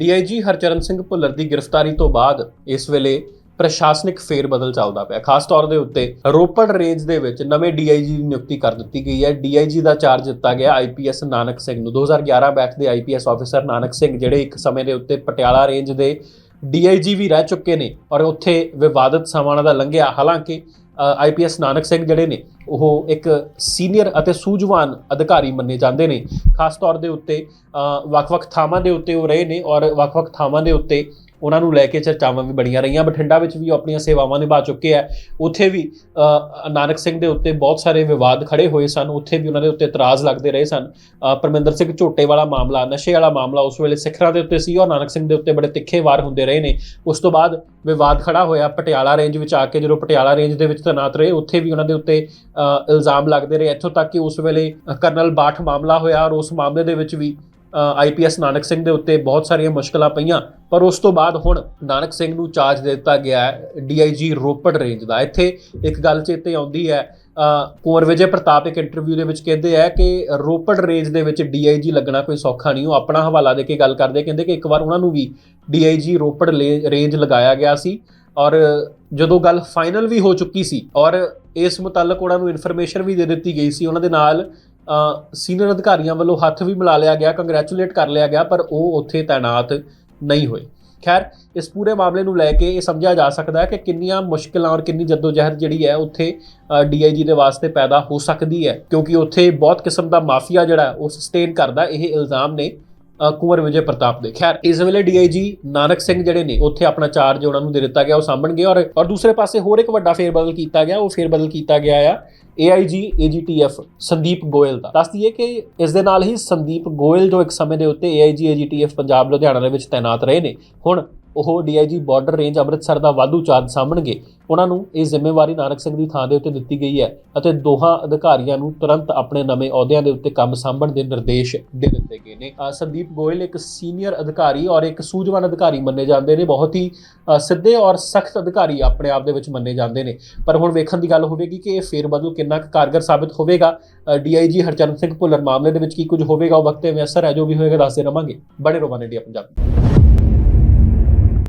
DIG Harcharan Singh Bhullar ਦੀ ਗ੍ਰਿਫਤਾਰੀ ਤੋਂ ਬਾਅਦ ਇਸ ਵੇਲੇ ਪ੍ਰਸ਼ਾਸਨਿਕ ਫੇਰ ਬਦਲ ਚੱਲਦਾ ਪਿਆ। ਖਾਸ ਤੌਰ ਦੇ ਉੱਤੇ ਰੋਪੜ ਰੇਂਜ ਦੇ ਵਿੱਚ ਨਵੇਂ ਡੀਆਈਜੀ ਦੀ ਨਿਯੁਕਤੀ ਕਰ ਦਿੱਤੀ ਗਈ ਹੈ। ਡੀਆਈਜੀ ਦਾ ਚਾਰਜ ਦਿੱਤਾ ਗਿਆ ਆਈਪੀਐਸ ਨਾਨਕ ਸਿੰਘ ਨੂੰ। 2011 ਬੈਚ ਦੇ ਆਈਪੀਐਸ ਆਫੀਸਰ ਨਾਨਕ ਸਿੰਘ ਜਿਹੜੇ ਇੱਕ ਸਮੇਂ ਦੇ ਉੱਤੇ ਪਟਿਆਲਾ ਰੇਂਜ ਦੇ ਡੀਆਈਜੀ ਵੀ ਰਹਿ ਚੁੱਕੇ ਨੇ ਔਰ ਉੱਥੇ ਵਿਵਾਦਤ ਸਮਾਂ ਦਾ ਲੰਘਿਆ। ਹਾਲਾਂਕਿ ਆਈਪੀਐਸ ਨਾਨਕ ਸਿੰਘ ਜਿਹੜੇ ਨੇ, ਉਹ ਇੱਕ ਸੀਨੀਅਰ ਅਤੇ ਸੂਝਵਾਨ ਅਧਿਕਾਰੀ ਮੰਨੇ ਜਾਂਦੇ ਨੇ। ਖਾਸ ਤੌਰ ਦੇ ਉੱਤੇ ਵੱਖ-ਵੱਖ ਥਾਵਾਂ ਦੇ ਉੱਤੇ ਉਹ ਰਹੇ ਨੇ ਔਰ ਵੱਖ-ਵੱਖ ਥਾਵਾਂ ਦੇ ਉੱਤੇ ਉਹਨਾਂ ਨੂੰ ਲੈ ਕੇ ਚਰਚਾਵਾਂ ਵੀ ਬਣੀਆਂ ਰਹੀਆਂ, ਬਠਿੰਡਾ ਵਿੱਚ ਵੀ ਉਹ ਆਪਣੀਆਂ ਸੇਵਾਵਾਂ ਨਿਭਾ ਚੁੱਕੇ ਆ। ਉੱਥੇ ਵੀ ਨਾਨਕ ਸਿੰਘ ਦੇ ਉੱਤੇ ਬਹੁਤ ਸਾਰੇ ਵਿਵਾਦ ਖੜੇ ਹੋਏ ਸਨ, ਉੱਥੇ ਵੀ ਉਹਨਾਂ ਦੇ ਉੱਤੇ ਇਤਰਾਜ਼ ਲੱਗਦੇ ਰਹੇ ਸਨ। ਪਰਮਿੰਦਰ ਸਿੰਘ ਝੋਟੇ ਵਾਲਾ ਮਾਮਲਾ, ਨਸ਼ੇ ਵਾਲਾ ਮਾਮਲਾ ਉਸ ਵੇਲੇ ਸਿੱਖਰਾਂ ਦੇ ਉੱਤੇ ਸੀ ਔਰ ਨਾਨਕ ਸਿੰਘ ਦੇ ਉੱਤੇ ਬੜੇ ਤਿੱਖੇ ਵਾਰ ਹੁੰਦੇ ਰਹੇ ਨੇ। ਉਸ ਤੋਂ ਬਾਅਦ ਵਿਵਾਦ ਖੜਾ ਹੋਇਆ ਪਟਿਆਲਾ ਰੇਂਜ ਵਿੱਚ ਆ ਕੇ, ਜਦੋਂ ਪਟਿਆਲਾ ਰੇਂਜ ਦੇ ਵਿੱਚ ਤੈਨਾਤ ਰਹੇ, ਉੱਥੇ ਵੀ ਉਹਨਾਂ ਦੇ ਉੱਤੇ ਇਲਜ਼ਾਮ ਲੱਗਦੇ ਰਹੇ। ਇੱਥੋਂ ਤੱਕ ਕਿ ਉਸ ਵੇਲੇ ਕਰਨਲ ਬਾਠ ਮਾਮਲਾ ਹੋਇਆ ਔਰ ਉਸ ਮਾਮਲੇ ਦੇ ਵਿੱਚ ਵੀ ਆਈਪੀਐਸ ਨਾਨਕ ਸਿੰਘ ਦੇ ਉੱਤੇ ਬਹੁਤ ਸਾਰੀਆਂ ਮੁਸ਼ਕਲਾਂ ਪਈਆਂ, ਪਰ ਉਸ ਤੋਂ ਬਾਅਦ ਹੁਣ ਨਾਨਕ ਸਿੰਘ ਨੂੰ ਚਾਰਜ ਦੇ ਦਿੱਤਾ ਗਿਆ ਹੈ ਡੀਆਈਜੀ ਰੋਪੜ ਰੇਂਜ ਦਾ। ਇੱਥੇ ਇੱਕ ਗੱਲ ਚੇਤੇ ਆਉਂਦੀ ਹੈ ਕੁੰਵਰ ਵਿਜੇ ਪ੍ਰਤਾਪ ਇੱਕ ਇੰਟਰਵਿਊ ਦੇ ਵਿੱਚ ਕਹਿੰਦੇ ਆ ਕਿ ਰੋਪੜ ਰੇਂਜ ਦੇ ਵਿੱਚ ਡੀਆਈਜੀ ਲੱਗਣਾ ਕੋਈ ਸੌਖਾ ਨਹੀਂ, ਉਹ ਆਪਣਾ ਹਵਾਲਾ ਦੇ ਕੇ ਗੱਲ ਕਰਦੇ, ਕਹਿੰਦੇ ਕਿ ਇੱਕ ਵਾਰ ਉਹਨਾਂ ਨੂੰ ਵੀ ਡੀਆਈਜੀ ਰੋਪੜ ਲੇ- ਰੇਂਜ ਲਗਾਇਆ ਗਿਆ ਸੀ ਔਰ ਜਦੋਂ ਗੱਲ ਫਾਈਨਲ ਵੀ ਹੋ ਚੁੱਕੀ ਸੀ ਔਰ ਇਸ ਮੁਤਲਕ ਉਹਨਾਂ ਨੂੰ ਇਨਫੋਰਮੇਸ਼ਨ ਵੀ ਦੇ ਦਿੱਤੀ ਗਈ ਸੀ, ਉਹਨਾਂ ਦੇ ਨਾਲ ਸੀਨੀਅਰ ਅਧਿਕਾਰੀਆਂ ਵੱਲੋਂ ਹੱਥ ਵੀ ਮਿਲਾ ਲਿਆ ਗਿਆ ਕੰਗ੍ਰੈਚੁਲੇਟ ਕਰ ਲਿਆ ਗਿਆ ਪਰ ਉਹ ਉੱਥੇ ਤਾਇਨਾਤ ਨਹੀਂ ਹੋਏ। ਖੈਰ ਇਸ ਪੂਰੇ ਮਾਮਲੇ ਨੂੰ ਲੈ ਕੇ ਇਹ ਸਮਝਿਆ ਜਾ ਸਕਦਾ ਹੈ ਕਿ ਕਿੰਨੀਆਂ ਮੁਸ਼ਕਲਾਂ ਔਰ ਕਿੰਨੀ ਜਦੋਜਹਿਦ ਜਿਹੜੀ ਹੈ ਉੱਥੇ ਡੀਆਈਜੀ ਦੇ ਵਾਸਤੇ ਪੈਦਾ ਹੋ ਸਕਦੀ ਹੈ ਕਿਉਂਕਿ ਉੱਥੇ ਬਹੁਤ ਕਿਸਮ ਦਾ ਮਾਫੀਆ ਜਿਹੜਾ ਹੈ, ਉਹ ਸਸਟੇਨ ਕਰਦਾ ਇਹ ਇਲਜ਼ਾਮ ਨੇ ਕੁਵਰ ਵਿਜੇ ਪ੍ਰਤਾਪ ਦੇ। ਖੈਰ, ਇਸ ਵੇਲੇ ਡੀਆਈਜੀ ਨਾਨਕ ਸਿੰਘ ਜਿਹੜੇ ਨੇ, ਉੱਥੇ ਆਪਣਾ ਚਾਰਜ ਉਹਨਾਂ ਨੂੰ ਦੇ ਦਿੱਤਾ ਗਿਆ, ਉਹ ਸਾਂਭਣਗੇ ਔਰ ਔਰ ਦੂਸਰੇ ਪਾਸੇ ਹੋਰ ਇੱਕ ਵੱਡਾ ਫੇਰਬਦਲ ਕੀਤਾ ਗਿਆ, ਉਹ ਫੇਰਬਦਲ ਕੀਤਾ ਗਿਆ ਆ AIG AGTF ਸੰਦੀਪ ਗੋਇਲ ਦਾ। ਦੱਸ ਦਈਏ ਕਿ ਇਸ ਦੇ ਨਾਲ ਹੀ ਸੰਦੀਪ ਗੋਇਲ ਜੋ ਇੱਕ ਸਮੇਂ ਦੇ ਉੱਤੇ AIG AGTF ਪੰਜਾਬ, ਲੁਧਿਆਣਾ ਦੇ ਵਿੱਚ ਤਾਇਨਾਤ ਰਹੇ ਨੇ। ਹੁਣ ਉਹ DIG ਬਾਰਡਰ ਰੇਂਜ ਅੰਮ੍ਰਿਤਸਰ ਦਾ ਵਾਧੂ ਚਾਰਜ ਸਾਂਭਣਗੇ। ਉਹਨਾਂ ਨੂੰ ਇਹ ਜ਼ਿੰਮੇਵਾਰੀ ਨਾਨਕ ਸਿੰਘ ਦੀ ਥਾਂ ਦੇ ਉੱਤੇ ਦਿੱਤੀ ਗਈ ਹੈ ਅਤੇ ਦੋਹਾਂ ਅਧਿਕਾਰੀਆਂ ਨੂੰ ਤੁਰੰਤ ਆਪਣੇ ਨਵੇਂ ਅਹੁਦਿਆਂ ਦੇ ਉੱਤੇ ਕੰਮ ਸਾਂਭਣ ਦੇ ਨਿਰਦੇਸ਼ ਦੇ ਦਿੱਤੇ ਗਏ ਨੇ। ਸੰਦੀਪ ਗੋਇਲ ਇੱਕ ਸੀਨੀਅਰ ਅਧਿਕਾਰੀ ਔਰ ਇੱਕ ਸੂਝਵਾਨ ਅਧਿਕਾਰੀ ਮੰਨੇ ਜਾਂਦੇ ਨੇ। ਬਹੁਤ ਹੀ ਸਿੱਧੇ ਔਰ ਸਖਤ ਅਧਿਕਾਰੀ ਆਪਣੇ ਆਪ ਦੇ ਵਿੱਚ ਮੰਨੇ ਜਾਂਦੇ ਨੇ। ਪਰ ਹੁਣ ਵੇਖਣ ਦੀ ਗੱਲ ਹੋਵੇਗੀ ਕਿ ਇਹ ਫੇਰਬਦਲ ਕਿੰਨਾ ਕੁ ਕਾਰਗਰ ਸਾਬਿਤ ਹੋਵੇਗਾ। ਡੀਆਈਜੀ ਹਰਚਰਨ ਸਿੰਘ ਭੁੱਲਰ, ਮਾਮਲੇ ਦੇ ਵਿੱਚ ਕੀ ਕੁਝ ਹੋਵੇਗਾ ਉਹ ਵਕਤ ਤੇ ਅਸਰ ਹੈ, ਜੋ ਵੀ ਹੋਏਗਾ ਦੱਸਦੇ ਰਵਾਂਗੇ। ਬੜੇ ਰੋਮਾਨ ਇੰਡੀਆ ਪੰਜਾਬ।